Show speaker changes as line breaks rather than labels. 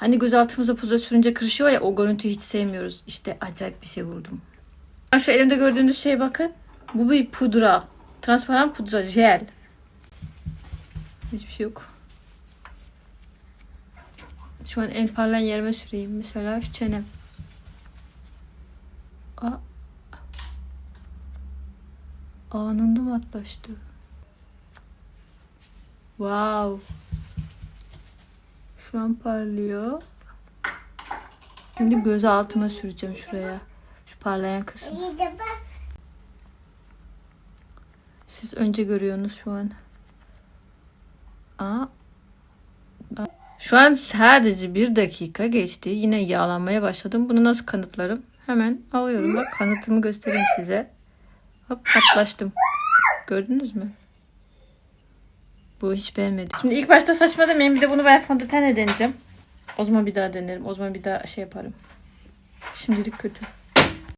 Hani göz altımıza pudra sürünce kırışıyor ya o görüntüyü hiç sevmiyoruz. İşte acayip bir şey vurdum. Şu elimde gördüğünüz şeye bakın. Bu bir pudra. Transparan pudra, jel. Hiçbir şey yok. Şu an en parlayan yerime süreyim. Mesela şu çenem. Aa. Anında matlaştı. Wow. Şu an parlıyor. Şimdi göz altıma süreceğim şuraya. Şu parlayan kısım. Siz önce görüyorsunuz şu an. Aa. Aa. Şu an sadece bir dakika geçti. Yine yağlanmaya başladım. Bunu nasıl kanıtlarım? Hemen alıyorum. Bak kanıtımı göstereyim size. Hop patlaştım. Gördünüz mü? Bu hiç beğenmedim. Şimdi ilk başta saçma demeyin. Bir de bunu ben fondötenle deneyeceğim. O zaman bir daha denerim. O zaman bir daha şey yaparım. Şimdilik kötü.